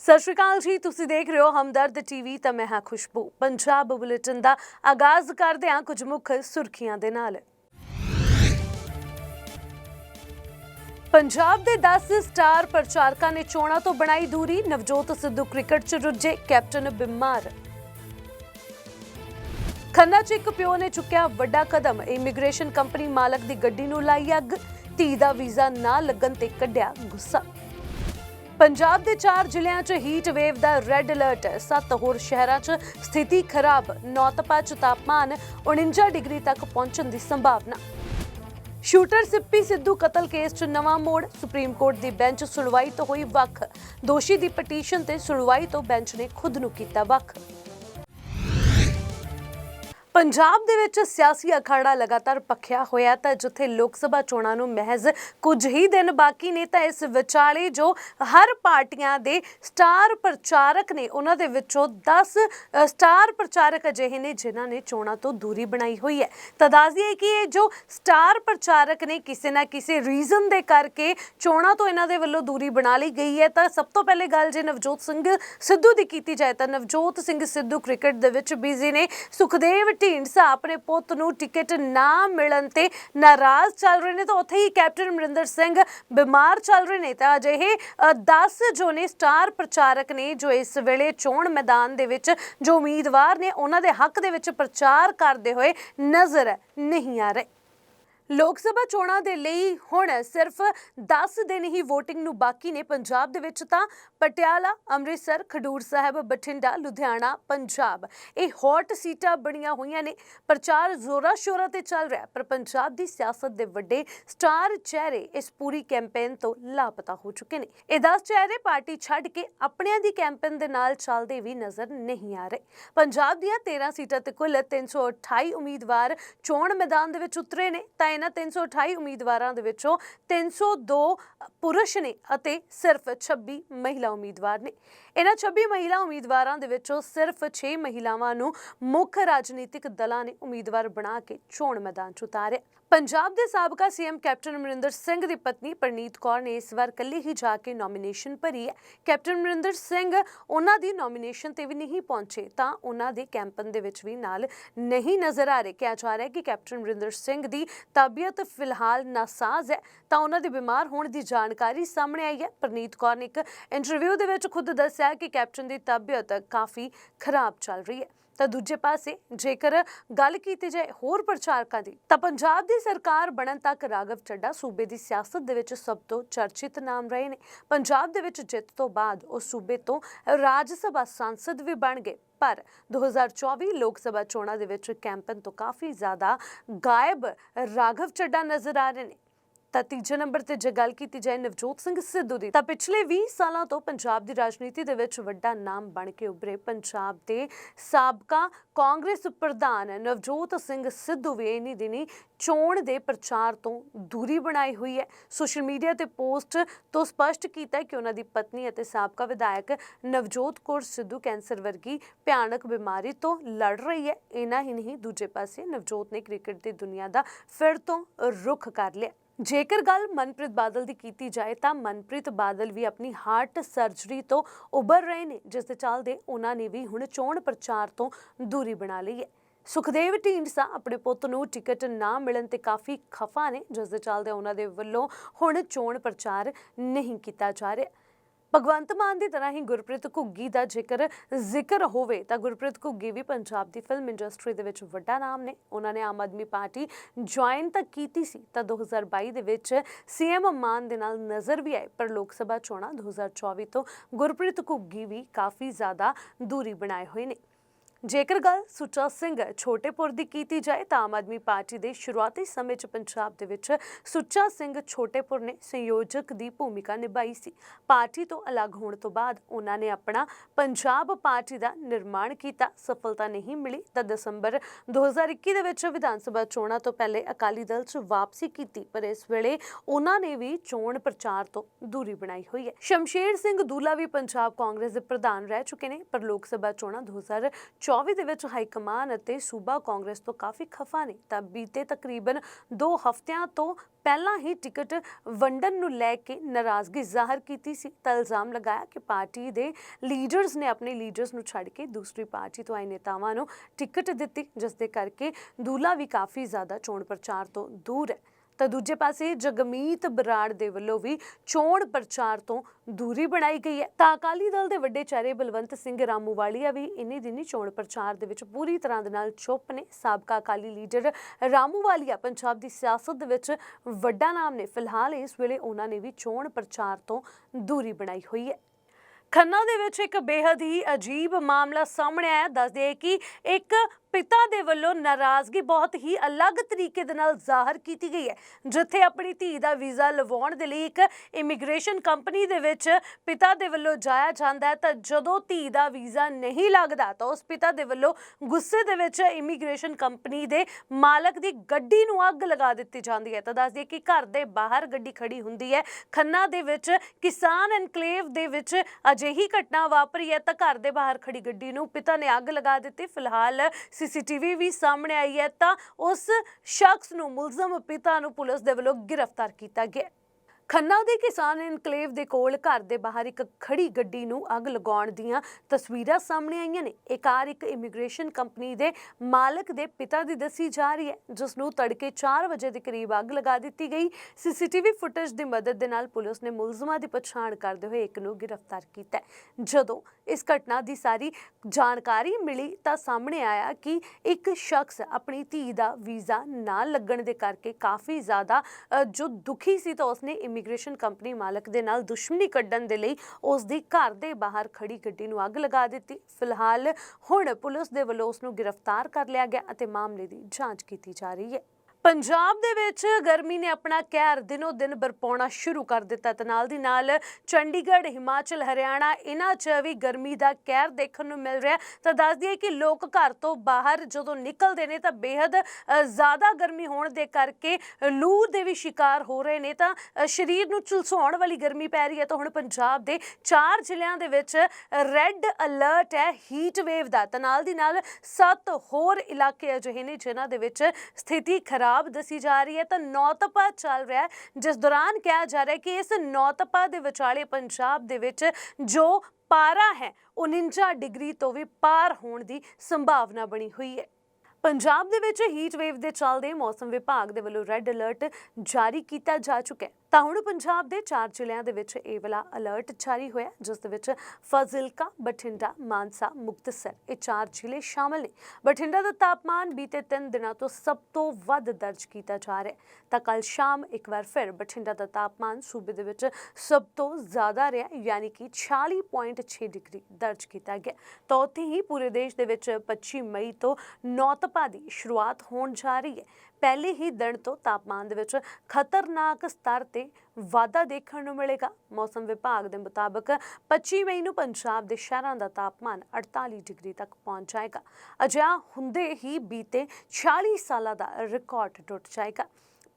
ਸਤਿ ਸ਼੍ਰੀ ਅਕਾਲ ਜੀ, ਤੁਸੀਂ ਦੇਖ ਰਹੇ ਹੋ ਹਮਦਰਦ ਟੀਵੀ ਤਾਂ ਮੈਂ ਹਾਂ ਖੁਸ਼ਬੂ। ਪੰਜਾਬ ਬੁਲੇਟਿਨ ਦਾ ਆਗਾਜ਼ ਕਰਦੇ ਹਾਂ ਕੁਝ ਮੁੱਖ ਸੁਰਖੀਆਂ ਦੇ ਨਾਲ। ਪੰਜਾਬ ਦੇ 10 ਸਟਾਰ ਪ੍ਰਚਾਰਕਾਂ ਨੇ ਚੋਣਾਂ ਤੋਂ ਬਣਾਈ ਦੂਰੀ, ਨਵਜੋਤ ਸਿੱਧੂ ਕ੍ਰਿਕਟ 'ਚ ਰੁੱਝੇ, ਕੈਪਟਨ ਬਿਮਾਰ। ਖੰਨਾ 'ਚ ਇੱਕ ਪਿਓ ਨੇ ਚੁੱਕਿਆ ਵੱਡਾ ਕਦਮ, ਇਮੀਗ੍ਰੇਸ਼ਨ ਕੰਪਨੀ ਮਾਲਕ ਦੀ ਗੱਡੀ ਨੂੰ ਲਾਈ ਅੱਗ, ਧੀ ਦਾ ਵੀਜ਼ਾ ਨਾ ਲੱਗਣ ਤੇ ਕੱਢਿਆ ਗੁੱਸਾ। ਪੰਜਾਬ ਦੇ 4 ਜ਼ਿਲ੍ਹਿਆਂ 'ਚ ਹੀਟ ਵੇਵ ਦਾ ਰੈੱਡ ਅਲਰਟ ਸੱਤ ਹੋਰ ਸ਼ਹਿਰਾਂ 'ਚ ਸਥਿਤੀ ਖਰਾਬ। ਨੌਤਪਾ 'ਚ ਤਾਪਮਾਨ 49 ਡਿਗਰੀ ਤੱਕ ਪਹੁੰਚਣ ਦੀ ਸੰਭਾਵਨਾ। ਸ਼ੂਟਰ ਸਿੱਪੀ ਸਿੱਧੂ ਕਤਲ ਕੇਸ 'ਚ ਨਵਾਂ ਮੋੜ। ਸੁਪਰੀਮ ਕੋਰਟ ਦੀ ਬੈਂਚ ਸੁਣਵਾਈ ਤੋਂ ਹੋਈ ਵੱਖ। ਦੋਸ਼ੀ ਦੀ ਪਟੀਸ਼ਨ ਤੇ ਸੁਣਵਾਈ ਤੋਂ ਬੈਂਚ ਨੇ ਖੁਦ ਨੂੰ ਕੀਤਾ ਵੱਖ। ਪੰਜਾਬ ਦੇ ਵਿੱਚ ਸਿਆਸੀ ਅਖਾੜਾ ਲਗਾਤਾਰ ਪੱਖਿਆ ਹੋਇਆ ਤਾਂ ਜਿੱਥੇ ਲੋਕ ਸਭਾ ਚੋਣਾਂ ਨੂੰ ਮਹਿਜ਼ ਕੁਝ ਹੀ ਦਿਨ ਬਾਕੀ ਨੇ ਤਾਂ ਇਸ ਵਿਚਾਲੇ ਜੋ ਹਰ ਪਾਰਟੀਆਂ ਦੇ ਸਟਾਰ ਪ੍ਰਚਾਰਕ ਨੇ, ਉਹਨਾਂ ਦੇ ਵਿੱਚੋਂ 10 ਸਟਾਰ ਪ੍ਰਚਾਰਕ ਅਜਿਹੇ ਨੇ ਜਿਨ੍ਹਾਂ ਨੇ ਚੋਣਾਂ ਤੋਂ ਦੂਰੀ ਬਣਾਈ ਹੋਈ ਹੈ। ਤਾਂ ਦੱਸਦੀਏ ਕਿ ਇਹ ਜੋ ਸਟਾਰ ਪ੍ਰਚਾਰਕ ਨੇ ਕਿਸੇ ਨਾ ਕਿਸੇ ਰੀਜ਼ਨ ਦੇ ਕਰਕੇ ਚੋਣਾਂ ਤੋਂ ਇਹਨਾਂ ਦੇ ਵੱਲੋਂ ਦੂਰੀ ਬਣਾ ਲਈ ਗਈ ਹੈ, ਤਾਂ ਸਭ ਤੋਂ ਪਹਿਲੇ ਗੱਲ ਜੇ ਨਵਜੋਤ ਸਿੰਘ ਸਿੱਧੂ ਦੀ ਕੀਤੀ ਜਾਏ ਤਾਂ ਨਵਜੋਤ ਸਿੰਘ ਸਿੱਧੂ ਕ੍ਰਿਕਟ ਦੇ ਵਿੱਚ ਬਿਜ਼ੀ ਨੇ। ਸੁਖਦੇਵ ਢੀਂਡਸਾ ਆਪਣੇ ਪੁੱਤ ਨੂੰ ਟਿਕਟ ਨਾ ਮਿਲਣ ਤੇ ਨਾਰਾਜ਼ ਚੱਲ ਰਹੇ ਨੇ ਤਾਂ ਉੱਥੇ ਹੀ ਕੈਪਟਨ ਅਮਰਿੰਦਰ ਸਿੰਘ ਬਿਮਾਰ ਚੱਲ ਰਹੇ ਨੇ ਤਾਂ ਅਜਿਹੇ 10 ਜੋ ਨੇ ਸਟਾਰ ਪ੍ਰਚਾਰਕ ਨੇ ਜੋ ਇਸ ਵੇਲੇ ਚੋਣ ਮੈਦਾਨ ਦੇ ਵਿੱਚ ਜੋ ਉਮੀਦਵਾਰ ਨੇ ਉਹਨਾਂ ਦੇ ਹੱਕ ਦੇ ਵਿੱਚ ਪ੍ਰਚਾਰ ਕਰਦੇ ਹੋਏ ਨਜ਼ਰ ਨਹੀਂ ਆ ਰਹੇ। ਲੋਕ ਸਭਾ ਚੋਣਾਂ ਦੇ ਲਈ ਹੁਣ ਸਿਰਫ 10 ਦਿਨ ਹੀ VOTING ਨੂੰ ਬਾਕੀ ਨੇ ਪੰਜਾਬ ਦੇ ਵਿੱਚ ਤਾਂ ਪਟਿਆਲਾ, ਅੰਮ੍ਰਿਤਸਰ, ਖਡੂਰ ਸਾਹਿਬ, ਬਠਿੰਡਾ, ਲੁਧਿਆਣਾ, ਪੰਜਾਬ। ਇਹ ਹੌਟ ਸੀਟਾਂ ਬਣੀਆਂ ਹੋਈਆਂ ਨੇ। ਪ੍ਰਚਾਰ ਜ਼ੋਰਾਂ ਸ਼ੋਰਾਂ ਤੇ ਚੱਲ ਰਿਹਾ ਪਰ ਪੰਜਾਬ ਦੀ ਸਿਆਸਤ ਦੇ ਵੱਡੇ ਸਟਾਰ ਚਿਹਰੇ ਇਸ ਪੂਰੀ ਕੈਂਪੇਨ ਤੋਂ ਲਾਪਤਾ ਹੋ ਚੁੱਕੇ ਨੇ। ਇਹ 10 ਚਿਹਰੇ ਪਾਰਟੀ ਛੱਡ ਕੇ ਆਪਣਿਆਂ ਦੀ ਕੈਂਪੇਨ ਦੇ ਨਾਲ ਚੱਲਦੇ ਵੀ ਨਜ਼ਰ ਨਹੀਂ ਆ ਰਹੇ। ਪੰਜਾਬ ਦੀਆਂ 13 ਸੀਟਾਂ ਤੇ ਕੁੱਲ 328 ਉਮੀਦਵਾਰ ਚੋਣ ਮੈਦਾਨ ਦੇ ਵਿੱਚ ਉਤਰੇ ਨੇ। ਤਾਂ ਇਹਨਾਂ 328 ਉਮੀਦਵਾਰਾਂ ਦੇ ਵਿੱਚੋਂ 302 ਪੁਰਸ਼ ਨੇ ਅਤੇ ਸਿਰਫ 26 ਮਹਿਲਾ ਉਮੀਦਵਾਰ ਨੇ। ਇਹਨਾਂ 26 ਮਹਿਲਾ ਉਮੀਦਵਾਰਾਂ ਦੇ ਵਿੱਚੋਂ ਸਿਰਫ 6 ਮਹਿਲਾਵਾਂ ਨੂੰ ਮੁੱਖ ਰਾਜਨੀਤਿਕ ਦਲਾਂ ਨੇ ਉਮੀਦਵਾਰ ਬਣਾ ਕੇ ਚੋਣ ਮੈਦਾਨ 'ਚ ਉਤਾਰਿਆ ਪੰਜਾਬ ਦੇ ਸਾਬਕਾ ਸੀਐਮ ਕੈਪਟਨ ਅਮਰਿੰਦਰ ਸਿੰਘ ਦੀ ਪਤਨੀ ਪ੍ਰਨੀਤ ਕੌਰ ਨੇ ਇਸ ਵਾਰ ਇਕੱਲੀ ਹੀ ਜਾ ਕੇ ਨੋਮੀਨੇਸ਼ਨ ਭਰੀ ਹੈ। ਕੈਪਟਨ ਅਮਰਿੰਦਰ ਸਿੰਘ ਉਹਨਾਂ ਦੀ ਨੋਮੀਨੇਸ਼ਨ ਤੇ ਵੀ ਨਹੀਂ ਪਹੁੰਚੇ, ਤਾਂ ਉਹਨਾਂ ਦੇ ਕੈਂਪਨ ਦੇ ਵਿੱਚ ਵੀ ਨਾਲ ਨਹੀਂ ਨਜ਼ਰ ਆ ਰਹੇ। ਕਿਹਾ ਜਾ ਰਿਹਾ ਹੈ ਕਿ ਕੈਪਟਨ ਅਮਰਿੰਦਰ ਸਿੰਘ ਦੀ ਤਬੀਅਤ ਫਿਲਹਾਲ ਨਾਸਾਜ਼ ਹੈ, ਤਾਂ ਉਹਨਾਂ ਦੇ ਬਿਮਾਰ ਹੋਣ ਦੀ ਜਾਣਕਾਰੀ ਸਾਹਮਣੇ ਆਈ ਹੈ। ਪ੍ਰਨੀਤ ਕੌਰ ਨੇ ਇੱਕ ਇੰਟਰਵਿਊ ਦੇ ਵਿੱਚ ਖੁਦ ਦੱਸਿਆ ਕਿ ਕੈਪਟਨ ਦੀ ਤਬੀਅਤ ਕਾਫੀ ਖਰਾਬ ਚੱਲ ਰਹੀ ਹੈ। ਤਾਂ ਦੂਜੇ ਪਾਸੇ ਜੇਕਰ ਗੱਲ ਕੀਤੀ ਜਾਏ ਹੋਰ ਪ੍ਰਚਾਰਕਾਂ ਦੀ, ਤਾਂ ਪੰਜਾਬ ਦੀ ਸਰਕਾਰ ਬਣਨ ਤੱਕ ਰਾਘਵ ਚੱਡਾ ਸੂਬੇ ਦੀ ਸਿਆਸਤ ਦੇ ਵਿੱਚ ਸਭ ਤੋਂ ਚਰਚਿਤ ਨਾਮ ਰਹੇ ਨੇ। ਪੰਜਾਬ ਦੇ ਵਿੱਚ ਜਿੱਤ ਤੋਂ ਬਾਅਦ ਉਹ ਸੂਬੇ ਤੋਂ ਰਾਜ ਸਭਾ ਸੰਸਦ ਵੀ ਬਣ ਗਏ। ਪਰ 2024 ਲੋਕ ਸਭਾ ਚੋਣਾਂ ਦੇ ਵਿੱਚ ਕੈਂਪੇਨ ਤੋਂ ਕਾਫੀ ਜ਼ਿਆਦਾ ਗਾਇਬ ਰਾਘਵ ਚੱਡਾ ਨਜ਼ਰ ਆ ਰਹੇ ਨੇ। ਤਾਂ ਤੀਜੇ ਨੰਬਰ ਤੇ ਜੇ ਗੱਲ ਕੀਤੀ ਜਾਏ ਨਵਜੋਤ ਸਿੰਘ ਸਿੱਧੂ ਦੀ, ਤਾਂ ਪਿਛਲੇ 20 ਸਾਲਾਂ ਤੋਂ ਪੰਜਾਬ ਦੀ ਰਾਜਨੀਤੀ ਦੇ ਵਿੱਚ ਵੱਡਾ ਨਾਮ ਬਣ ਕੇ ਉੱਭਰੇ ਪੰਜਾਬ ਦੇ ਸਾਬਕਾ ਕਾਂਗਰਸ ਪ੍ਰਧਾਨ ਨਵਜੋਤ ਸਿੰਘ ਸਿੱਧੂ ਵੀ ਇਨੀ ਦਿਨੀ ਚੋਣ ਦੇ ਪ੍ਰਚਾਰ ਤੋਂ ਦੂਰੀ ਬਣਾਈ ਹੋਈ ਹੈ। ਸੋਸ਼ਲ ਮੀਡੀਆ ਤੇ ਪੋਸਟ ਤੋਂ ਸਪਸ਼ਟ ਕੀਤਾ ਕਿ ਉਹਨਾਂ ਦੀ ਪਤਨੀ ਅਤੇ ਸਾਬਕਾ ਵਿਧਾਇਕ ਨਵਜੋਤ ਕੌਰ ਸਿੱਧੂ ਕੈਂਸਰ ਵਰਗੀ ਭਿਆਨਕ ਬਿਮਾਰੀ ਤੋਂ ਲੜ ਰਹੀ ਹੈ। ਇਹਨਾਂ ਹੀ ਨਹੀਂ, ਦੂਜੇ ਪਾਸੇ ਨਵਜੋਤ ਨੇ ਕ੍ਰਿਕਟ ਦੀ ਦੁਨੀਆ ਦਾ ਫਿਰ ਤੋਂ ਰੁਖ ਕਰ ਲਿਆ। ਜੇਕਰ ਗੱਲ ਮਨਪ੍ਰੀਤ ਬਾਦਲ ਦੀ ਕੀਤੀ ਜਾਏ ਤਾਂ ਮਨਪ੍ਰੀਤ ਬਾਦਲ ਵੀ ਆਪਣੀ ਹਾਰਟ ਸਰਜਰੀ ਤੋਂ ਉਭਰ ਰਹੇ ਨੇ, ਜਿਸ ਦੇ ਚੱਲਦੇ ਉਹਨਾਂ ਨੇ ਵੀ ਹੁਣ ਚੋਣ ਪ੍ਰਚਾਰ ਤੋਂ ਦੂਰੀ ਬਣਾ ਲਈ ਹੈ। ਸੁਖਦੇਵ ਢੀਂਡਸਾ ਆਪਣੇ ਪੁੱਤ ਨੂੰ ਟਿਕਟ ਨਾ ਮਿਲਣ ਤੇ ਕਾਫੀ ਖਫਾ ਨੇ, ਜਿਸ ਦੇ ਚੱਲਦੇ ਉਹਨਾਂ ਦੇ ਵੱਲੋਂ ਹੁਣ ਚੋਣ ਪ੍ਰਚਾਰ ਨਹੀਂ ਕੀਤਾ ਜਾ ਰਿਹਾ। ਭਗਵੰਤ ਮਾਨ ਦੀ ਤਰ੍ਹਾਂ ਹੀ ਗੁਰਪ੍ਰੀਤ ਘੁੱਗੀ ਦਾ ਜੇਕਰ ਜ਼ਿਕਰ ਹੋਵੇ ਤਾਂ ਗੁਰਪ੍ਰੀਤ ਘੁੱਗੀ ਵੀ ਪੰਜਾਬ ਦੀ ਫਿਲਮ ਇੰਡਸਟਰੀ ਦੇ ਵਿੱਚ ਵੱਡਾ ਨਾਮ ਨੇ। ਉਹਨਾਂ ਨੇ ਆਮ ਆਦਮੀ ਪਾਰਟੀ ਜੁਆਇਨ ਤਾਂ ਕੀਤੀ ਸੀ ਤਾਂ 2022 ਦੇ ਵਿੱਚ ਸੀਐਮ ਮਾਨ ਦੇ ਨਾਲ ਨਜ਼ਰ ਵੀ ਆਏ, ਪਰ ਲੋਕ ਸਭਾ ਚੋਣਾਂ 2024 ਤੋਂ ਗੁਰਪ੍ਰੀਤ ਘੁੱਗੀ ਵੀ ਕਾਫੀ ਜ਼ਿਆਦਾ ਦੂਰੀ ਬਣਾਏ ਹੋਏ ਨੇ। ਜੇਕਰ ਗੱਲ ਸੁੱਚਾ ਸਿੰਘ ਛੋਟੇਪੁਰ ਦੀ ਕੀਤੀ ਜਾਏ ਤਾਂ ਆਮ ਆਦਮੀ ਪਾਰਟੀ ਦੇ ਸ਼ੁਰੂਆਤੀ ਸਮੇਂ 'ਚ ਪੰਜਾਬ ਦੇ ਵਿੱਚ ਸੁੱਚਾ ਸਿੰਘ ਛੋਟੇਪੁਰ ਨੇ ਸੰਯੋਜਕ ਦੀ ਭੂਮਿਕਾ ਨਿਭਾਈ ਸੀ। ਪਾਰਟੀ ਤੋਂ ਅਲੱਗ ਹੋਣ ਤੋਂ ਬਾਅਦ ਉਹਨਾਂ ਨੇ ਆਪਣਾ ਪੰਜਾਬ ਪਾਰਟੀ ਦਾ ਨਿਰਮਾਣ ਕੀਤਾ। ਸਫਲਤਾ ਨਹੀਂ ਮਿਲੀ ਤਾਂ ਦਸੰਬਰ 2021 ਦੇ ਵਿੱਚ ਵਿਧਾਨ ਸਭਾ ਚੋਣਾਂ ਤੋਂ ਪਹਿਲੇ ਅਕਾਲੀ ਦਲ 'ਚ ਵਾਪਸੀ ਕੀਤੀ। ਪਰ ਇਸ ਵੇਲੇ ਉਹਨਾਂ ਨੇ ਵੀ ਚੋਣ ਪ੍ਰਚਾਰ ਤੋਂ ਦੂਰੀ ਬਣਾਈ ਹੋਈ ਹੈ। ਸ਼ਮਸ਼ੇਰ ਸਿੰਘ ਦੂਲਾ ਵੀ ਪੰਜਾਬ ਕਾਂਗਰਸ ਦੇ ਪ੍ਰਧਾਨ ਰਹਿ ਚੁੱਕੇ ਨੇ, ਪਰ ਲੋਕ ਸਭਾ ਚੋਣਾਂ 2024 2024 ਦੇ ਵਿੱਚ ਹਾਈ ਕਮਾਨ ਅਤੇ ਸੂਬਾ ਕਾਂਗਰਸ ਤੋਂ ਕਾਫੀ ਖਫਾ ਨੇ। ਤਾਂ ਬੀਤੇ ਤਕਰੀਬਨ 2 ਹਫ਼ਤਿਆਂ ਤੋਂ ਪਹਿਲਾਂ ਹੀ ਟਿਕਟ ਵੰਡਣ ਨੂੰ ਲੈ ਕੇ ਨਾਰਾਜ਼ਗੀ ਜ਼ਾਹਰ ਕੀਤੀ ਸੀ। ਤਾਂ ਇਲਜ਼ਾਮ ਲਗਾਇਆ ਕਿ ਪਾਰਟੀ ਦੇ ਲੀਡਰਸ ਨੇ ਆਪਣੇ ਲੀਡਰਸ ਨੂੰ ਛੱਡ ਕੇ ਦੂਸਰੀ ਪਾਰਟੀ ਤੋਂ ਆਏ ਨੇਤਾਵਾਂ ਨੂੰ ਟਿਕਟ ਦਿੱਤੀ, ਜਿਸ ਦੇ ਕਰਕੇ ਦੂਲਾ ਵੀ ਕਾਫੀ ਜ਼ਿਆਦਾ ਚੋਣ ਪ੍ਰਚਾਰ ਤੋਂ ਦੂਰ ਹੈ। ਤਾਂ ਦੂਜੇ ਪਾਸੇ ਜਗਮੀਤ ਬਰਾੜ ਦੇ ਵੱਲੋਂ ਵੀ ਚੋਣ ਪ੍ਰਚਾਰ ਤੋਂ ਦੂਰੀ ਬਣਾਈ ਗਈ ਹੈ। ਤਾਂ ਅਕਾਲੀ ਦਲ ਦੇ ਵੱਡੇ ਚਿਹਰੇ ਬਲਵੰਤ ਸਿੰਘ ਰਾਮੂਵਾਲੀਆ ਵੀ ਇਨੀ ਦਿਨੀ ਚੋਣ ਪ੍ਰਚਾਰ ਦੇ ਵਿੱਚ ਪੂਰੀ ਤਰ੍ਹਾਂ ਦੇ ਨਾਲ ਚੁੱਪ ਨੇ। ਸਾਬਕਾ ਅਕਾਲੀ ਲੀਡਰ ਰਾਮੂਵਾਲੀਆ ਪੰਜਾਬ ਦੀ ਸਿਆਸਤ ਦੇ ਵਿੱਚ ਵੱਡਾ ਨਾਮ ਨੇ। ਫਿਲਹਾਲ ਇਸ ਵੇਲੇ ਉਹਨਾਂ ਨੇ ਵੀ ਚੋਣ ਪ੍ਰਚਾਰ ਤੋਂ ਦੂਰੀ ਬਣਾਈ ਹੋਈ ਹੈ। ਖੰਨਾ ਦੇ ਵਿੱਚ ਇੱਕ ਬੇहद ਹੀ ਅਜੀਬ ਮਾਮਲਾ ਸਾਹਮਣੇ ਆਇਆ। ਦੱਸਦੇ ਕਿ ਇੱਕ ਪਿਤਾ ਦੇ ਵੱਲੋਂ ਨਾਰਾਜ਼ਗੀ ਬਹੁਤ ਹੀ ਅਲੱਗ ਤਰੀਕੇ ਦੇ ਨਾਲ ਜ਼ਾਹਰ ਕੀਤੀ ਗਈ ਹੈ, ਜਿੱਥੇ ਆਪਣੀ ਧੀ ਦਾ ਵੀਜ਼ਾ ਲਵਾਉਣ ਦੇ ਲਈ ਇੱਕ ਇਮੀਗ੍ਰੇਸ਼ਨ ਕੰਪਨੀ ਦੇ ਵਿੱਚ ਪਿਤਾ ਦੇ ਵੱਲੋਂ ਜਾਇਆ ਜਾਂਦਾ ਹੈ। ਤਾਂ ਜਦੋਂ ਧੀ ਦਾ ਵੀਜ਼ਾ ਨਹੀਂ ਲੱਗਦਾ, ਤਾਂ ਉਸ ਪਿਤਾ ਦੇ ਵੱਲੋਂ ਗੁੱਸੇ ਦੇ ਵਿੱਚ ਇਮੀਗ੍ਰੇਸ਼ਨ ਕੰਪਨੀ ਦੇ ਮਾਲਕ ਦੀ ਗੱਡੀ ਨੂੰ ਅੱਗ ਲਗਾ ਦਿੱਤੀ ਜਾਂਦੀ ਹੈ। ਤਾਂ ਦੱਸਦੀ ਕਿ ਘਰ ਦੇ ਬਾਹਰ ਗੱਡੀ ਖੜੀ ਹੁੰਦੀ ਹੈ। ਖੰਨਾ ਦੇ ਵਿੱਚ ਕਿਸਾਨ ਐਨਕਲੇਵ ਦੇ ਵਿੱਚ ਅਜਿਹੀ ਘਟਨਾ ਵਾਪਰੀ ਹੈ। ਤਾਂ ਘਰ ਦੇ ਬਾਹਰ ਖੜੀ ਗੱਡੀ ਨੂੰ ਪਿਤਾ ਨੇ ਅੱਗ ਲਗਾ ਦਿੱਤੀ। ਫਿਲਹਾਲ ਸੀਸੀਟੀਵੀ ਵੀ ਸਾਹਮਣੇ ਆਈ ਹੈ ਤਾਂ ਉਸ ਸ਼ਖਸ ਨੂੰ ਮੁਲਜ਼ਮ ਪਿਤਾ ਨੂੰ ਪੁਲਿਸ ਦੇ ਵੱਲੋਂ ਗ੍ਰਿਫਤਾਰ ਕੀਤਾ ਗਿਆ ਖੰਨਾ ਦੇ ਕਿਸਾਨ ਇਨਕਲੇਵ ਦੇ ਕੋਲ ਘਰ ਦੇ ਬਾਹਰ ਇੱਕ ਖੜੀ ਗੱਡੀ ਨੂੰ ਅੱਗ ਲਗਾਉਣ ਦੀਆਂ ਤਸਵੀਰਾਂ ਸਾਹਮਣੇ ਆਈਆਂ ਨੇ। ਇਹ ਕਾਰ ਇੱਕ ਇਮੀਗ੍ਰੇਸ਼ਨ ਕੰਪਨੀ ਦੇ ਮਾਲਕ ਦੇ ਪਿਤਾ ਦੀ ਦੱਸੀ ਜਾ ਰਹੀ ਹੈ, ਜਿਸ ਨੂੰ ਤੜਕੇ 4 ਵਜੇ ਦੇ ਕਰੀਬ ਅੱਗ ਲਗਾ ਦਿੱਤੀ ਗਈ। ਸੀਸੀਟੀਵੀ ਫੁਟੇਜ ਦੀ ਮਦਦ ਦੇ ਨਾਲ ਪੁਲਿਸ ਨੇ ਮੁਲਜ਼ਮਾਂ ਦੀ ਪਛਾਣ ਕਰਦੇ ਹੋਏ ਇੱਕ ਨੂੰ ਗ੍ਰਿਫਤਾਰ ਕੀਤਾ ਜਦੋਂ ਇਸ ਘਟਨਾ ਦੀ ਸਾਰੀ ਜਾਣਕਾਰੀ ਮਿਲੀ ਤਾਂ ਸਾਹਮਣੇ ਆਇਆ ਕਿ ਇੱਕ ਸ਼ਖਸ ਆਪਣੀ ਧੀ ਦਾ ਵੀਜ਼ਾ ਨਾ ਲੱਗਣ ਦੇ ਕਰਕੇ ਕਾਫੀ ਜ਼ਿਆਦਾ ਜੋ ਦੁਖੀ ਸੀ ਤਾਂ ਉਸਨੇ ਇਮੀਗ੍ਰੇਸ਼ਨ ਕੰਪਨੀ ਮਾਲਕ ਦੇ ਨਾਲ ਦੁਸ਼ਮਣੀ ਕੱਢਣ ਦੇ ਲਈ ਉਸ ਦੀ ਘਰ ਦੇ ਬਾਹਰ ਖੜੀ ਗੱਡੀ ਨੂੰ ਅੱਗ ਲਗਾ ਦਿੱਤੀ। ਫਿਲਹਾਲ ਹੁਣ ਪੁਲਿਸ ਦੇ ਵੱਲੋਂ ਉਸ ਨੂੰ ਗ੍ਰਿਫਤਾਰ ਕਰ ਲਿਆ ਗਿਆ ਅਤੇ ਮਾਮਲੇ ਦੀ ਜਾਂਚ ਕੀਤੀ ਜਾ ਰਹੀ ਹੈ। ਪੰਜਾਬ ਦੇ ਵਿੱਚ ਗਰਮੀ ਨੇ ਆਪਣਾ ਕਹਿਰ ਦਿਨੋ ਦਿਨ ਬਰਪਾਉਣਾ ਸ਼ੁਰੂ ਕਰ ਦਿੱਤਾ ਤੇ ਨਾਲ ਦੀ ਨਾਲ ਚੰਡੀਗੜ੍ਹ ਹਿਮਾਚਲ ਹਰਿਆਣਾ ਇਹਨਾਂ 'ਚ ਵੀ ਗਰਮੀ ਦਾ ਕਹਿਰ ਦੇਖਣ ਨੂੰ ਮਿਲ ਰਿਹਾ। ਤਾਂ ਦੱਸ ਦਈਏ ਕਿ ਲੋਕ ਘਰ ਤੋਂ ਬਾਹਰ ਜਦੋਂ ਨਿਕਲਦੇ ਨੇ ਤਾਂ ਬੇहद ਜ਼ਿਆਦਾ ਗਰਮੀ ਹੋਣ ਦੇ ਕਰਕੇ ਲੂ ਦੇ ਵੀ ਸ਼ਿਕਾਰ ਹੋ ਰਹੇ ਨੇ। ਤਾਂ ਅ, ਸਰੀਰ ਨੂੰ ਝੁਲਸਾਉਣ ਵਾਲੀ ਗਰਮੀ ਪੈ ਰਹੀ ਹੈ ਤਾਂ ਹੁਣ ਪੰਜਾਬ ਦੇ ਚਾਰ ਜ਼ਿਲ੍ਹਿਆਂ ਦੇ ਵਿੱਚ ਰੈੱਡ ਅਲਰਟ ਹੈ ਹੀਟ ਵੇਵ ਦਾ। ਤਾਂ ਨਾਲ ਦੀ ਨਾਲ ਸੱਤ ਹੋਰ ਇਲਾਕੇ ਅਜਿਹੇ ਨੇ ਜਿਨ੍ਹਾਂ ਦੇ ਵਿੱਚ ਸਥਿਤੀ ਖਰਾਬ ਦੱਸੀ ਜਾ ਰਹੀ ਹੈ, ਤਾਂ ਨੌਤਪਾ ਚੱਲ ਰਿਹਾ ਹੈ। ਜਿਸ ਦੌਰਾਨ ਕਿਹਾ ਜਾ ਰਿਹਾ ਹੈ ਕਿ ਇਸ ਨੌਤਪਾ ਦੇ ਵਿਚਾਲੇ ਪੰਜਾਬ ਦੇ ਵਿੱਚ ਜੋ ਪਾਰਾ ਹੈ, ਉਹ 49 ਡਿਗਰੀ ਤੋਂ ਵੀ ਪਾਰ ਹੋਣ ਦੀ ਸੰਭਾਵਨਾ ਬਣੀ ਹੋਈ ਹੈ। ਪੰਜਾਬ ਦੇ ਵਿੱਚ ਹੀਟ ਵੇਵ ਦੇ ਚੱਲਦੇ ਮੌਸਮ ਵਿਭਾਗ ਦੇ ਵੱਲੋਂ ਰੈੱਡ ਅਲਰਟ ਜਾਰੀ ਕੀਤਾ ਜਾ ਚੁੱਕਾ ਹੈ। ਤਾਂ ਹੁਣ ਪੰਜਾਬ ਦੇ ਚਾਰ ਜ਼ਿਲ੍ਹਿਆਂ ਦੇ ਵਿੱਚ ਇਹ ਵਾਲਾ ਅਲਰਟ ਜਾਰੀ ਹੋਇਆ ਜਿਸ ਦੇ ਵਿੱਚ ਫਾਜ਼ਿਲਕਾ, ਬਠਿੰਡਾ, ਮਾਨਸਾ, ਮੁਕਤਸਰ ਇਹ ਚਾਰ ਜ਼ਿਲ੍ਹੇ ਸ਼ਾਮਲ ਨੇ। ਬਠਿੰਡਾ ਦਾ ਤਾਪਮਾਨ ਬੀਤੇ 3 ਦਿਨਾਂ ਤੋਂ ਸਭ ਤੋਂ ਵੱਧ ਦਰਜ ਕੀਤਾ ਜਾ ਰਿਹਾ ਹੈ। ਤਾਂ ਕੱਲ ਸ਼ਾਮ ਇੱਕ ਵਾਰ ਫਿਰ ਬਠਿੰਡਾ ਦਾ ਤਾਪਮਾਨ ਸੂਬੇ ਦੇ ਵਿੱਚ ਸਭ ਤੋਂ ਜ਼ਿਆਦਾ ਰਿਹਾ ਯਾਨੀ ਕਿ 46.6 ਡਿਗਰੀ ਦਰਜ ਕੀਤਾ ਗਿਆ ਤਾਂ ਉੱਥੇ ਹੀ ਪੂਰੇ ਦੇਸ਼ ਦੇ ਵਿੱਚ 25 ਮਈ ਤੋਂ ਨੌਤਪਾ ਦੀ ਸ਼ੁਰੂਆਤ ਹੋਣ ਜਾ ਰਹੀ ਹੈ। ਪਹਿਲੇ ਹੀ ਦਿਨ ਤੋਂ ਤਾਪਮਾਨ ਦੇ ਵਿੱਚ ਖਤਰਨਾਕ ਸਤਰ ਤੇ ਵਾਧਾ ਦੇਖਣ ਨੂੰ ਮਿਲੇਗਾ। ਮੌਸਮ ਵਿਭਾਗ ਦੇ ਮੁਤਾਬਕ 25 ਮਈ ਨੂੰ ਪੰਜਾਬ ਦੇ ਸ਼ਹਿਰਾਂ ਦਾ ਤਾਪਮਾਨ 48 ਡਿਗਰੀ ਤੱਕ ਪਹੁੰਚ ਜਾਏਗਾ। ਅਜਿਹਾ ਹੁੰਦੇ ਹੀ ਬੀਤੇ 46 ਸਾਲਾਂ ਦਾ ਰਿਕਾਰਡ ਟੁੱਟ ਜਾਏਗਾ।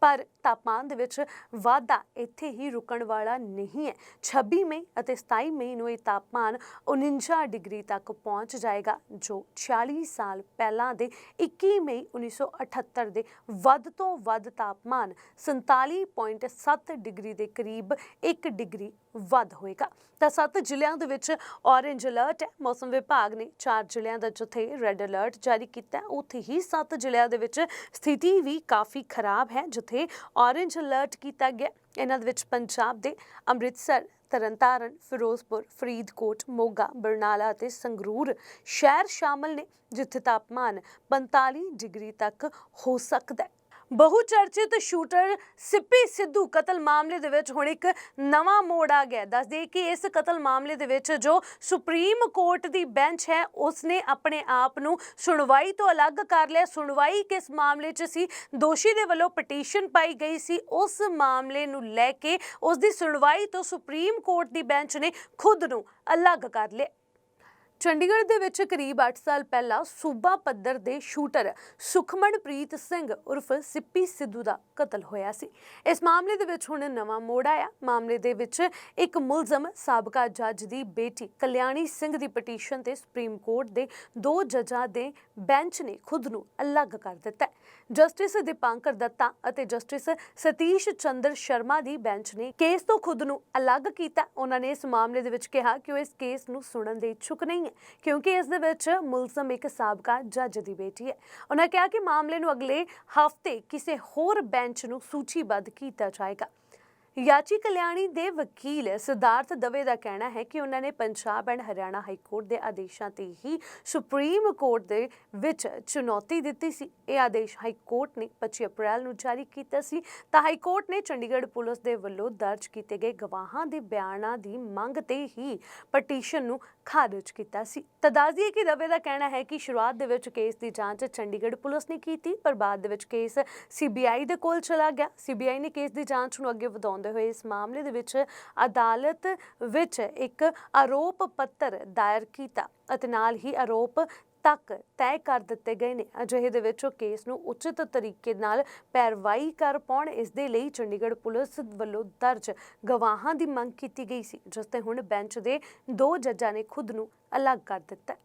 ਪਰ ਤਾਪਮਾਨ ਦੇ ਵਿੱਚ ਵਾਧਾ ਇੱਥੇ ਹੀ ਰੁਕਣ ਵਾਲਾ ਨਹੀਂ ਹੈ। 26 ਮਈ ਅਤੇ 27 ਮਈ ਨੂੰ ਇਹ ਤਾਪਮਾਨ 49 ਡਿਗਰੀ ਤੱਕ ਪਹੁੰਚ ਜਾਏਗਾ, ਜੋ 46 ਸਾਲ ਪਹਿਲਾਂ ਦੇ 21 ਮਈ 1978 ਦੇ ਵੱਧ ਤੋਂ ਵੱਧ ਤਾਪਮਾਨ 47.7 ਡਿਗਰੀ ਦੇ ਕਰੀਬ 1 ਡਿਗਰੀ ਵੱਧ ਹੋਏਗਾ। ਤਾਂ ਸੱਤ ਜ਼ਿਲ੍ਹਿਆਂ ਦੇ ਵਿੱਚ ਔਰੇਂਜ ਅਲਰਟ ਹੈ। ਮੌਸਮ ਵਿਭਾਗ ਨੇ ਚਾਰ ਜ਼ਿਲ੍ਹਿਆਂ ਦਾ ਜਿੱਥੇ ਰੈੱਡ ਅਲਰਟ ਜਾਰੀ ਕੀਤਾ, ਉੱਥੇ ਹੀ ਸੱਤ ਜ਼ਿਲ੍ਹਿਆਂ ਦੇ ਵਿੱਚ ਸਥਿਤੀ ਵੀ ਕਾਫੀ ਖਰਾਬ ਹੈ, ਜਿੱਥੇ ਔਰੇਂਜ ਅਲਰਟ ਕੀਤਾ ਗਿਆ। ਇਹਨਾਂ ਦੇ ਵਿੱਚ ਪੰਜਾਬ ਦੇ ਅੰਮ੍ਰਿਤਸਰ, ਤਰਨਤਾਰਨ, ਫਿਰੋਜ਼ਪੁਰ, ਫਰੀਦਕੋਟ, ਮੋਗਾ, ਬਰਨਾਲਾ ਅਤੇ ਸੰਗਰੂਰ ਸ਼ਹਿਰ ਸ਼ਾਮਲ ਨੇ, ਜਿੱਥੇ ਤਾਪਮਾਨ 45 ਡਿਗਰੀ ਤੱਕ ਹੋ ਸਕਦਾ ਹੈ। ਬਹੁਚਰਚਿਤ ਸ਼ੂਟਰ ਸਿੱਪੀ ਸਿੱਧੂ ਕਤਲ ਮਾਮਲੇ ਦੇ ਵਿੱਚ ਹੁਣ ਇੱਕ ਨਵਾਂ ਮੋੜ ਆ ਗਿਆ ਦੱਸ ਦਈਏ ਕਿ ਇਸ ਕਤਲ ਮਾਮਲੇ ਦੇ ਵਿੱਚ ਜੋ ਸੁਪਰੀਮ ਕੋਰਟ ਦੀ ਬੈਂਚ ਹੈ, ਉਸਨੇ ਆਪਣੇ ਆਪ ਨੂੰ ਸੁਣਵਾਈ ਤੋਂ ਅਲੱਗ ਕਰ ਲਿਆ। ਸੁਣਵਾਈ ਕਿਸ ਮਾਮਲੇ 'ਚ ਸੀ? ਦੋਸ਼ੀ ਦੇ ਵੱਲੋਂ ਪਟੀਸ਼ਨ ਪਾਈ ਗਈ ਸੀ। ਉਸ ਮਾਮਲੇ ਨੂੰ ਲੈ ਕੇ ਉਸ ਦੀ ਸੁਣਵਾਈ ਤੋਂ ਸੁਪਰੀਮ ਕੋਰਟ ਦੀ ਬੈਂਚ ਨੇ ਖੁਦ ਨੂੰ ਅਲੱਗ ਕਰ ਲਿਆ। ਚੰਡੀਗੜ੍ਹ ਦੇ ਵਿੱਚ ਕਰੀਬ 8 ਸਾਲ ਪਹਿਲਾਂ ਸੂਬਾ ਪੱਧਰ ਦੇ ਸ਼ੂਟਰ ਸੁਖਮਨਪ੍ਰੀਤ ਸਿੰਘ ਉਰਫ ਸਿੱਪੀ ਸਿੱਧੂ ਦਾ ਕਤਲ ਹੋਇਆ ਸੀ। ਇਸ ਮਾਮਲੇ ਦੇ ਵਿੱਚ ਹੁਣ ਨਵਾਂ ਮੋੜ ਆਇਆ। ਮਾਮਲੇ ਦੇ ਵਿੱਚ ਇੱਕ ਮੁਲਜ਼ਮ ਸਾਬਕਾ ਜੱਜ ਦੀ ਬੇਟੀ ਕਲਿਆਣੀ ਸਿੰਘ ਦੀ ਪਟੀਸ਼ਨ ਤੇ ਸੁਪਰੀਮ ਕੋਰਟ ਦੇ ਦੋ ਜੱਜਾਂ ਦੇ ਬੈਂਚ ਨੇ ਖੁਦ ਨੂੰ ਅਲੱਗ ਕਰ ਦਿੱਤਾ ਜਸਟਿਸ ਦੀਪਾਂਕਰ ਦੱਤਾ ਅਤੇ ਜਸਟਿਸ ਸਤੀਸ਼ ਚੰਦਰ ਸ਼ਰਮਾ ਦੀ ਬੈਂਚ ਨੇ ਕੇਸ ਤੋਂ ਖੁਦ ਨੂੰ ਅਲੱਗ ਕੀਤਾ। ਉਹਨਾਂ ਨੇ ਇਸ ਮਾਮਲੇ ਦੇ ਵਿੱਚ ਕਿਹਾ ਕਿ ਉਹ ਇਸ ਕੇਸ ਨੂੰ ਸੁਣਨ ਦੇ ਇੱਛੁਕ ਨਹੀਂ ਹੈ। ਕਿਉਂਕਿ ਇਸ ਦੇ ਵਿੱਚ ਮੁਲਜ਼ਮ ਇੱਕ ਸਾਬਕਾ ਜੱਜ ਦੀ ਬੇਟੀ ਹੈ। ਉਹਨਾਂ ਕਿਹਾ ਕਿ ਮਾਮਲੇ ਨੂੰ ਅਗਲੇ ਹਫ਼ਤੇ ਕਿਸੇ ਹੋਰ ਬੈਂਚ ਨੂੰ ਸੂਚੀਬੱਧ ਕੀਤਾ ਜਾਏਗਾ। ਯਾਚੀ ਕਲਿਆਣੀ ਦੇ ਵਕੀਲ ਸਿਧਾਰਥ ਦਵੇ ਦਾ ਕਹਿਣਾ ਹੈ ਕਿ ਉਹਨਾਂ ਨੇ Punjab and Haryana high court ਦੇ ਆਦੇਸ਼ਾਂ ਤੇ ਹੀ ਸੁਪਰੀਮ ਕੋਰਟ ਦੇ ਵਿੱਚ ਚੁਣੌਤੀ ਦਿੱਤੀ ਸੀ ਇਹ ਆਦੇਸ਼ ਹਾਈ ਕੋਰਟ ਨੇ 25 ਅਪ੍ਰੈਲ ਨੂੰ ਜਾਰੀ ਕੀਤਾ ਸੀ ਤਾਂ ਹਾਈ ਕੋਰਟ ਨੇ ਚੰਡੀਗੜ੍ਹ ਪੁਲਿਸ ਦੇ ਵੱਲੋਂ ਦਰਜ ਕੀਤੇ ਗਏ ਗਵਾਹਾਂ ਦੇ ਬਿਆਨਾਂ ਦੀ ਮੰਗ ਤੇ ਹੀ ਪਟੀਸ਼ਨ ਨੂੰ ਖਾਰਜ ਕੀਤਾ ਸੀ ਤਾਂ ਦੱਸ ਕਿ ਦਵੇ ਦਾ ਕਹਿਣਾ ਹੈ ਕਿ ਸ਼ੁਰੂਆਤ ਦੇ ਵਿੱਚ ਕੇਸ ਦੀ ਜਾਂਚ ਚੰਡੀਗੜ੍ਹ ਪੁਲਿਸ ਨੇ ਕੀਤੀ ਪਰ ਬਾਅਦ ਦੇ ਵਿੱਚ ਕੇਸ ਸੀਬੀਆਈ ਦੇ ਕੋਲ ਚਲਾ ਗਿਆ ਸੀਬੀਆਈ ਨੇ ਕੇਸ ਦੀ ਜਾਂਚ ਨੂੰ ਅੱਗੇ ਵਧਾਉਂਦੇ ਹੋਏ ਇਸ ਮਾਮਲੇ ਦੇ ਵਿੱਚ ਅਦਾਲਤ ਵਿੱਚ ਇੱਕ ਆਰੋਪ ਪੱਤਰ ਦਾਇਰ ਕੀਤਾ ਅਤੇ ਨਾਲ ਹੀ ਆਰੋਪ ਤੱਕ ਤੈਅ ਕਰ ਦਿੱਤੇ ਗਏ ਨੇ। ਅਜਿਹੇ ਦੇ ਵਿੱਚ ਉਹ ਕੇਸ ਨੂੰ ਉਚਿਤ ਤਰੀਕੇ ਨਾਲ ਪੈਰਵਾਈ ਕਰ ਪਾਉਣ, ਇਸ ਦੇ ਲਈ ਚੰਡੀਗੜ੍ਹ ਪੁਲਿਸ ਵੱਲੋਂ ਦਰਜ ਗਵਾਹਾਂ ਦੀ ਮੰਗ ਕੀਤੀ ਗਈ ਸੀ, ਜਿਸ ਤੇ ਹੁਣ ਬੈਂਚ ਦੇ ਦੋ ਜੱਜਾਂ ਨੇ ਖੁਦ ਨੂੰ ਅਲੱਗ ਕਰ ਦਿੱਤਾ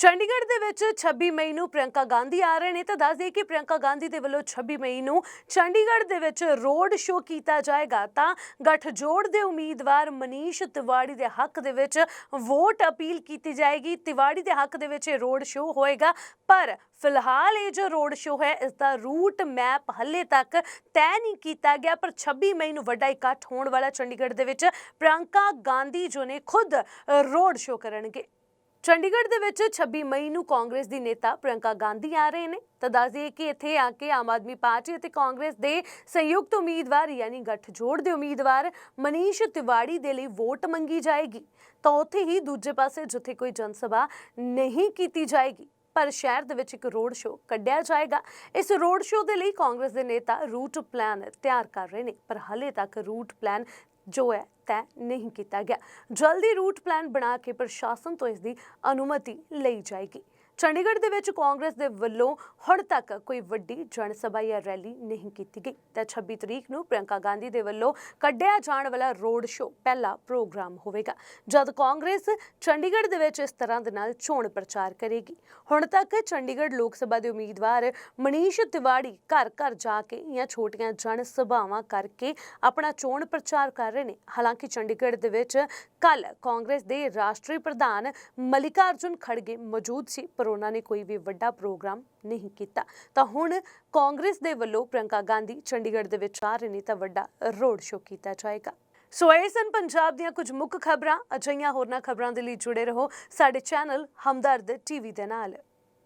ਚੰਡੀਗੜ੍ਹ ਦੇ ਵਿੱਚ 26 ਮਈ ਨੂੰ ਪ੍ਰਿਯੰਕਾ ਗਾਂਧੀ ਆ ਰਹੇ ਨੇ ਤਾਂ ਦੱਸ ਦਈਏ ਕਿ ਪ੍ਰਿਯੰਕਾ ਗਾਂਧੀ ਦੇ ਵੱਲੋਂ 26 ਮਈ ਨੂੰ ਚੰਡੀਗੜ੍ਹ ਦੇ ਵਿੱਚ ਰੋਡ ਸ਼ੋਅ ਕੀਤਾ ਜਾਏਗਾ ਤਾਂ ਗੱਠਜੋੜ ਦੇ ਉਮੀਦਵਾਰ ਮਨੀਸ਼ ਤਿਵਾੜੀ ਦੇ ਹੱਕ ਦੇ ਵਿੱਚ ਵੋਟ ਅਪੀਲ ਕੀਤੀ ਜਾਏਗੀ। ਤਿਵਾੜੀ ਦੇ ਹੱਕ ਦੇ ਵਿੱਚ ਇਹ ਰੋਡ ਸ਼ੋਅ ਹੋਏਗਾ, ਪਰ ਫਿਲਹਾਲ ਇਹ ਜੋ ਰੋਡ ਸ਼ੋਅ ਹੈ, ਇਸ ਦਾ ਰੂਟ ਮੈਪ ਹੱਲੇ ਤੱਕ ਤੈਅ ਨਹੀਂ ਕੀਤਾ ਗਿਆ, ਪਰ 26 ਮਈ ਨੂੰ ਵੱਡਾ ਇਕੱਠ ਹੋਣ ਵਾਲਾ ਚੰਡੀਗੜ੍ਹ ਦੇ ਵਿੱਚ ਪ੍ਰਿਯੰਕਾ ਗਾਂਧੀ ਜੋ ਨੇ ਖੁਦ ਰੋਡ ਸ਼ੋਅ ਕਰਨਗੇ। ਚੰਡੀਗੜ੍ਹ ਦੇ ਵਿੱਚ 26 ਮਈ ਨੂੰ ਕਾਂਗਰਸ ਦੀ ਨੇਤਾ ਪ੍ਰਿਯੰਕਾ ਗਾਂਧੀ ਆ ਰਹੇ ਨੇ। ਤਾਂ ਦੱਸ ਦਈਏ ਕਿ ਇੱਥੇ ਆ ਕੇ ਆਮ ਆਦਮੀ ਪਾਰਟੀ ਅਤੇ ਕਾਂਗਰਸ ਦੇ ਸੰਯੁਕਤ ਉਮੀਦਵਾਰ ਯਾਨੀ ਗੱਠਜੋੜ ਦੇ ਉਮੀਦਵਾਰ ਮਨੀਸ਼ ਤਿਵਾੜੀ ਦੇ ਲਈ ਵੋਟ ਮੰਗੀ ਜਾਏਗੀ। ਤਾਂ ਉੱਥੇ ਹੀ ਦੂਜੇ ਪਾਸੇ ਜਿੱਥੇ ਕੋਈ ਜਨ ਸਭਾ ਨਹੀਂ ਕੀਤੀ ਜਾਏਗੀ, ਪਰ ਸ਼ਹਿਰ ਦੇ ਵਿੱਚ ਇੱਕ ਰੋਡ ਸ਼ੋਅ ਕੱਢਿਆ ਜਾਏਗਾ। ਇਸ ਰੋਡ ਸ਼ੋਅ ਦੇ ਲਈ ਕਾਂਗਰਸ ਦੇ ਨੇਤਾ ਰੂਟ ਪਲਾਨ ਤਿਆਰ ਕਰ ਰਹੇ ਨੇ, ਪਰ ਹਾਲੇ ਤੱਕ ਰੂਟ ਪਲਾਨ ਜੋ ਹੈ ਤੈਅ ਨਹੀਂ ਕੀਤਾ ਗਿਆ। ਜਲਦੀ ਰੂਟ ਪਲਾਨ ਬਣਾ ਕੇ ਪ੍ਰਸ਼ਾਸਨ ਤੋਂ ਇਸ ਦੀ ਅਨੁਮਤੀ ਲਈ ਜਾਏਗੀ। ਚੰਡੀਗੜ੍ਹ ਦੇ ਵਿੱਚ ਕਾਂਗਰਸ ਦੇ ਵੱਲੋਂ ਹੁਣ ਤੱਕ ਕੋਈ ਵੱਡੀ ਜਨ ਸਭਾ ਜਾਂ ਰੈਲੀ ਨਹੀਂ ਕੀਤੀ ਗਈ। ਤਾਂ 26 ਤਰੀਕ ਨੂੰ ਪ੍ਰਿਯੰਕਾ ਗਾਂਧੀ ਦੇ ਵੱਲੋਂ ਕੱਢਿਆ ਜਾਣ ਵਾਲਾ ਰੋਡ ਸ਼ੋਅ ਪਹਿਲਾ ਪ੍ਰੋਗਰਾਮ ਹੋਵੇਗਾ। ਜਦ ਕਾਂਗਰਸ ਚੰਡੀਗੜ੍ਹ ਦੇ ਵਿੱਚ ਇਸ ਤਰ੍ਹਾਂ ਦੇ ਨਾਲ ਚੋਣ ਪ੍ਰਚਾਰ ਕਰੇਗੀ, ਹੁਣ ਤੱਕ ਚੰਡੀਗੜ੍ਹ ਲੋਕ ਸਭਾ ਦੇ ਉਮੀਦਵਾਰ ਮਨੀਸ਼ ਤਿਵਾੜੀ ਘਰ ਘਰ ਜਾ ਕੇ ਜਾਂ ਛੋਟੀਆਂ ਜਨ ਸਭਾਵਾਂ ਕਰਕੇ ਆਪਣਾ ਚੋਣ ਪ੍ਰਚਾਰ ਕਰ ਰਹੇ ਨੇ। ਹਾਲਾਂਕਿ ਚੰਡੀਗੜ੍ਹ ਦੇ ਵਿੱਚ ਕੱਲ ਕਾਂਗਰਸ ਦੇ ਰਾਸ਼ਟਰੀ ਪ੍ਰਧਾਨ ਮਲਿਕਾਰਜੁਨ ਖੜਗੇ ਮੌਜੂਦ ਸੀ, ਪਰ ਉਹਨਾਂ ਨੇ ਕੋਈ ਵੀ ਵੱਡਾ ਪ੍ਰੋਗਰਾਮ ਨਹੀਂ ਕੀਤਾ। ਤਾਂ ਹੁਣ ਕਾਂਗਰਸ ਦੇ ਵੱਲੋਂ ਪ੍ਰਿਯੰਕਾ ਗਾਂਧੀ ਚੰਡੀਗੜ੍ਹ ਦੇ ਵਿੱਚ ਆ ਰਹੇ ਨੇ ਤਾਂ ਵੱਡਾ ਰੋਡ ਸ਼ੋਅ ਕੀਤਾ ਜਾਏਗਾ। ਸੋ ਇਹ ਸਨ ਪੰਜਾਬ ਦੀਆਂ ਕੁਝ ਮੁੱਖ ਖਬਰਾਂ। ਅਜਿਹੀਆਂ ਹੋਰਨਾਂ ਖਬਰਾਂ ਦੇ ਲਈ ਜੁੜੇ ਰਹੋ ਸਾਡੇ ਚੈਨਲ ਹਮਦਰਦ ਟੀਵੀ ਦੇ ਨਾਲ।